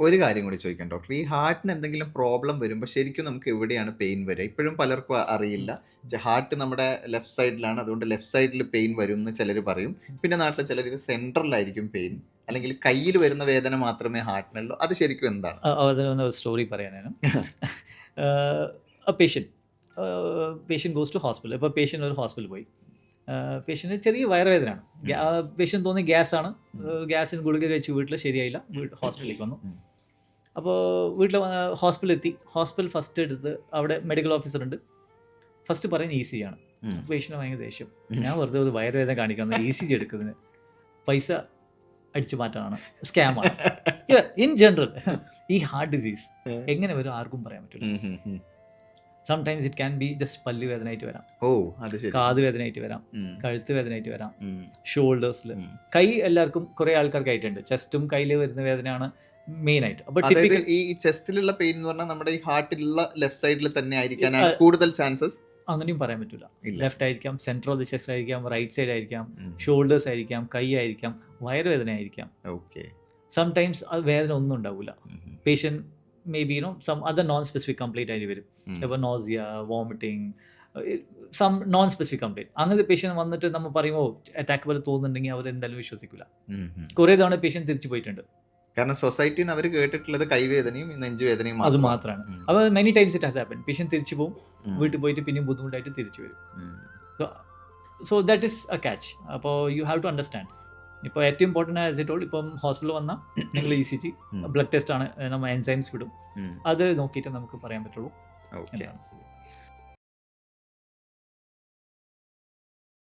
ഒരു കാര്യം കൂടി ചോദിക്കാം ഡോക്ടർ. ഈ ഹാർട്ടിന് എന്തെങ്കിലും പ്രോബ്ലം വരുമ്പോൾ ശരിക്കും നമുക്ക് എവിടെയാണ് പെയിൻ വരിക? ഇപ്പോഴും പലർക്കും അറിയില്ല. ഹാർട്ട് നമ്മുടെ ലെഫ്റ്റ് സൈഡിലാണ്. അതുകൊണ്ട് ലെഫ്റ്റ് സൈഡിൽ പെയിൻ വരും എന്ന് ചിലർ പറയും. പിന്നെ നാട്ടിൽ ചിലർ ഇത് സെൻട്രലായിരിക്കും പെയിൻ. അല്ലെങ്കിൽ കയ്യിൽ വരുന്ന വേദന മാത്രമേ ഹാർട്ടിനുള്ളൂ. അത് ശരിക്കും എന്താണ്? സ്റ്റോറി പറയാനാണ് patient patient goes to hospital ഇപ്പോൾ പേഷ്യൻ ഒരു ഹോസ്പിറ്റൽ പോയി. പേഷ്യന് ചെറിയ വയറുവേദനയാണ്. പേഷ്യൻ തോന്നി ഗ്യാസാണ്. ഗ്യാസിന് ഗുളിക കഴിച്ച് വീട്ടിൽ ശരിയായില്ല. ഹോസ്പിറ്റലിലേക്ക് വന്നു. അപ്പോൾ വീട്ടിൽ ഹോസ്പിറ്റലിൽ എത്തി ഹോസ്പിറ്റൽ ഫസ്റ്റ് എടുത്ത് അവിടെ മെഡിക്കൽ ഓഫീസർ ഉണ്ട് ഫസ്റ്റ് പറയുന്നത് ഇ സി ആണ്. പേഷ്യന്റ് പേഷ്യന് ഭയങ്കര ദേഷ്യം. ഞാൻ വെറുതെ ഒരു വയറുവേദന കാണിക്കുന്നത് ഇ സി ജി എടുക്കുന്നതിന് പൈസ അടിച്ചു മാറ്റാനാണ്. സ്കാമാണ് ഇൻ ജനറൽ ഈ ഹാർട്ട് ഡിസീസ് എങ്ങനെ വരും ആർക്കും പറയാൻ പറ്റില്ല. Sometimes it can be just പല്ല് വേദനയായിട്ട് വരാം. ഓ അത് ശരി. കാത് വേദനയായിട്ട് വരാം. കഴുത്ത് വേദനയായിട്ട് വരാം. ഷോൾഡേഴ്സിൽ. കൈ എല്ലാവർക്കും കുറെ ആൾക്കാർക്ക് ആയിട്ടുണ്ട് ചെസ്റ്റും കയ്യിൽ വരുന്ന വേദനയാണ് മെയിൻ ആയിട്ട്. അപ്പൊ ഈ ചെസ്റ്റിലുള്ള പെയിൻ എന്ന് പറഞ്ഞാൽ നമ്മുടെ ഈ ഹാർട്ടിലുള്ള ലെഫ്റ്റ് സൈഡിൽ തന്നെ ആയിരിക്കാനാണ് ആ, കൂടുതൽ ചാൻസസ് അങ്ങനെയും പറയാൻ പറ്റില്ല ലെഫ്റ്റ് ആയിരിക്കാം സെൻട്രൽ ഓഫ് ദി ചെസ്റ്റ് ആയിരിക്കാം റൈറ്റ് സൈഡ് ആയിരിക്കാം. ഷോൾഡേഴ്സ് ആയിരിക്കാം കൈ ആയിരിക്കാം വയറുവേദന ആയിരിക്കാം ഓക്കെ സംടൈംസ് വേദന ഒന്നും ഉണ്ടാവില്ല um, you may be you know some other non specific complaint ആയിട്ട് വരും. ഇപ്പോൾ nausea vomiting some non specific complaint അങ്ങനത്തെ പേഷ്യന്റ് വന്നിട്ട് നമ്മൾ പറയുമ്പോൾ അറ്റാക്ക് പോലെ തോന്നുന്നുണ്ടെങ്കിൽ അവർ എന്തായാലും വിശ്വസിക്കില്ല. കുറേ തവണ പേഷ്യന്റ് തിരിച്ചു പോയിട്ടുണ്ട്. കാരണം സൊസൈറ്റിന്ന് അവർ കേട്ടിട്ടുള്ളത് കൈവേദനയും നെഞ്ചുവേദനയും അത് മാത്രമാണ്. അപ്പോൾ many times it has happen patient തിരിച്ചു പോകും വീട്ടിൽ പോയിട്ട് പിന്നെയും ബുദ്ധിമുട്ടായിട്ട് തിരിച്ചു വരും. So that is a catch അപ്പോൾ യു ഹാവ് ടു അണ്ടർസ്റ്റാൻഡ് ഇപ്പോൾ ഏറ്റവും ഇമ്പോർട്ടന്റ് ആസ് ഇറ്റ് ഓൾ ഇപ്പം ഹോസ്പിറ്റലിൽ വന്നാൽ നിങ്ങൾ E C G blood test ആണ് നമ്മൾ എൻസൈംസ് വിടും. അത് നോക്കിയിട്ട് നമുക്ക് പറയാൻ പറ്റുള്ളൂ. ഓക്കെ എന്താണ്